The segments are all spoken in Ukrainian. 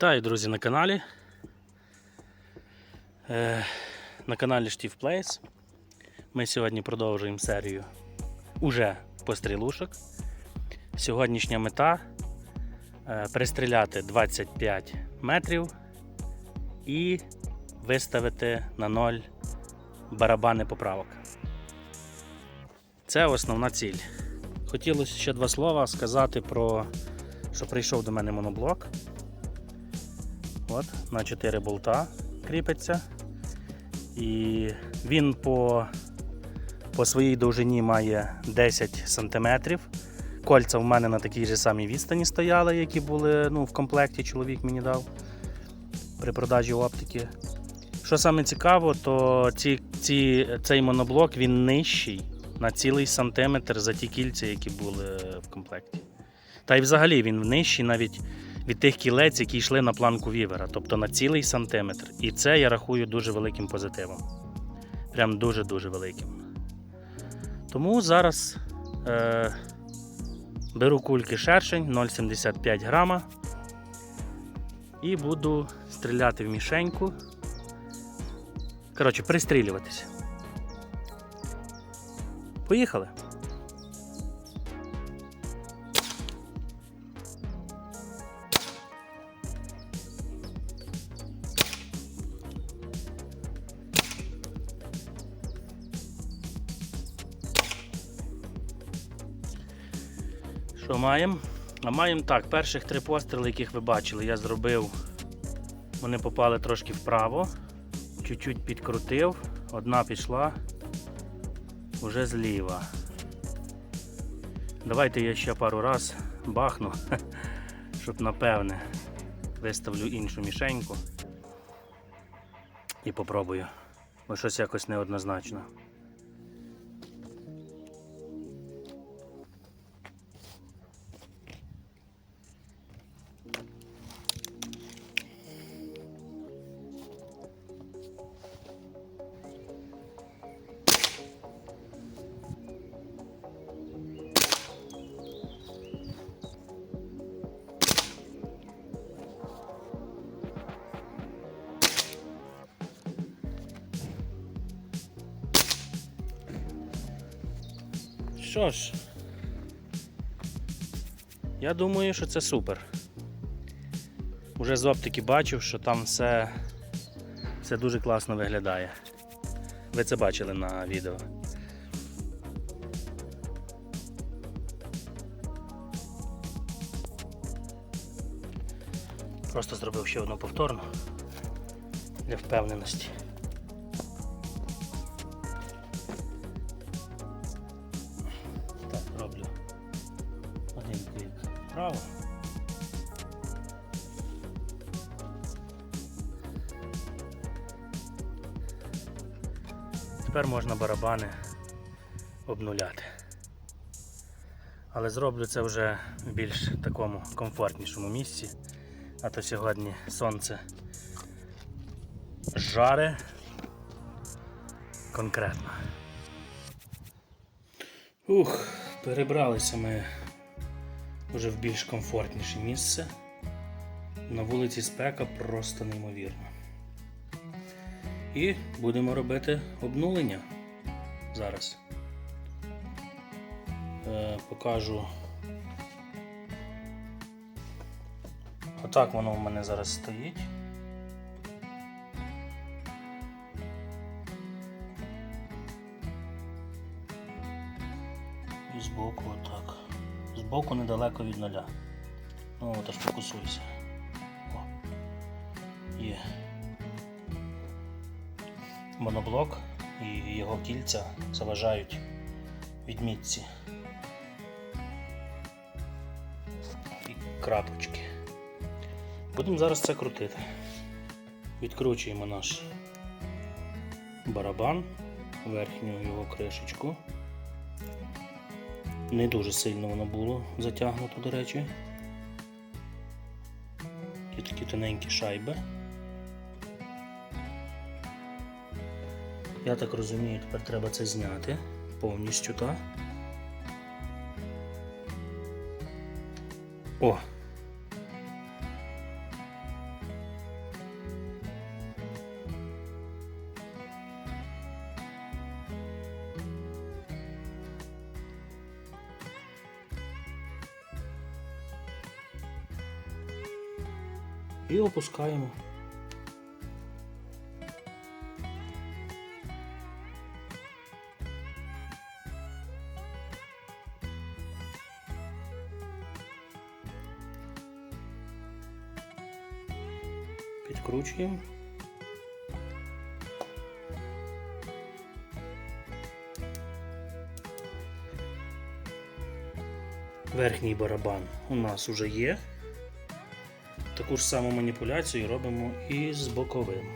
Вітаю, друзі, на каналі. Е, на каналі Штів Плейс. Ми сьогодні продовжуємо серію уже пострілушок. Сьогоднішня мета е, пристріляти 25 метрів і виставити на ноль барабани поправок. Це основна ціль. Хотілося ще два слова сказати про що прийшов до мене моноблок. От, на 4 болта кріпиться. І він по, по своїй довжині має 10 см. Кольця в мене на такій же самій відстані стояли, які були ну, в комплекті, чоловік мені дав при продажі оптики. Що саме цікаво, то ці, ці, цей моноблок він нижчий на цілий сантиметр за ті кільця, які були в комплекті. Та й взагалі він нижчий навіть від тих кілець, які йшли на планку вівера, тобто на цілий сантиметр. І це я рахую дуже великим позитивом. Прям дуже-дуже великим. Тому зараз е, беру кульки шершень 0,75 грама і буду стріляти в мішеньку. Коротше, пристрілюватися. Поїхали! Що маємо? А маємо так, перших три постріли, яких ви бачили, я зробив. Вони попали трошки вправо, чуть-чуть підкрутив, одна пішла вже зліва. Давайте я ще пару раз бахну, щоб напевне виставлю іншу мішеньку і попробую. Бо щось якось неоднозначно. Що ж, я думаю, що це супер. Уже з оптики бачив, що там все, все дуже класно виглядає. Ви це бачили на відео. Просто зробив ще одну повторну для впевненості. Клік. Тепер можна барабани обнуляти. Але зроблю це вже в більш такому комфортнішому місці. А то сьогодні сонце жаре конкретно. Ух, перебралися ми вже в більш комфортніше місце. На вулиці спека просто неймовірно. І будемо робити обнулення зараз. Е, покажу. Отак воно в мене зараз стоїть. І збоку отак. Збоку недалеко від нуля. Ну от фокусуйся. О. Є. Моноблок і його кільця заважають відмітці. І крапочки. Будемо зараз це крутити. Відкручуємо наш барабан, верхню його кришечку. Не дуже сильно воно було затягнуто, до речі. Є такі тоненькі шайби. Я так розумію, тепер треба це зняти повністю, так? О! І опускаємо. Підкручуємо. Верхній барабан у нас уже є. Таку ж саму маніпуляцію робимо і з боковим.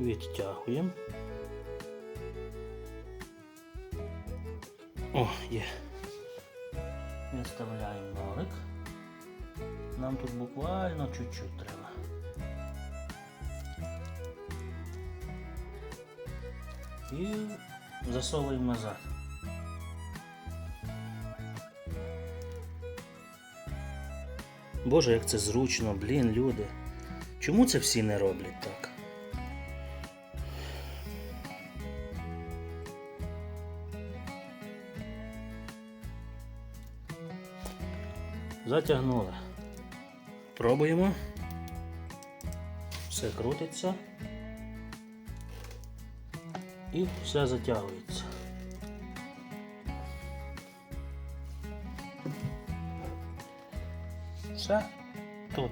Відтягуємо. О, є. Виставляємо нолик. Нам тут буквально чуть-чуть треба. І засовуємо назад. Боже, як це зручно, блін, люди. Чому це всі не роблять так? Затягнули. Пробуємо. Все крутиться. І все затягується. Все. Тут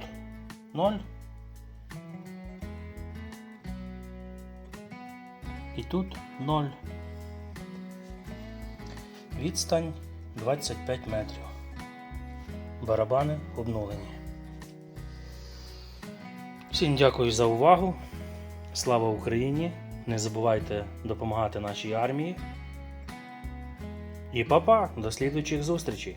0. І тут 0. Відстань 25 метрів. Барабани обнулені. Всім дякую за увагу. Слава Україні! Не забувайте допомагати нашій армії. І па-па! До слідуючих зустрічей!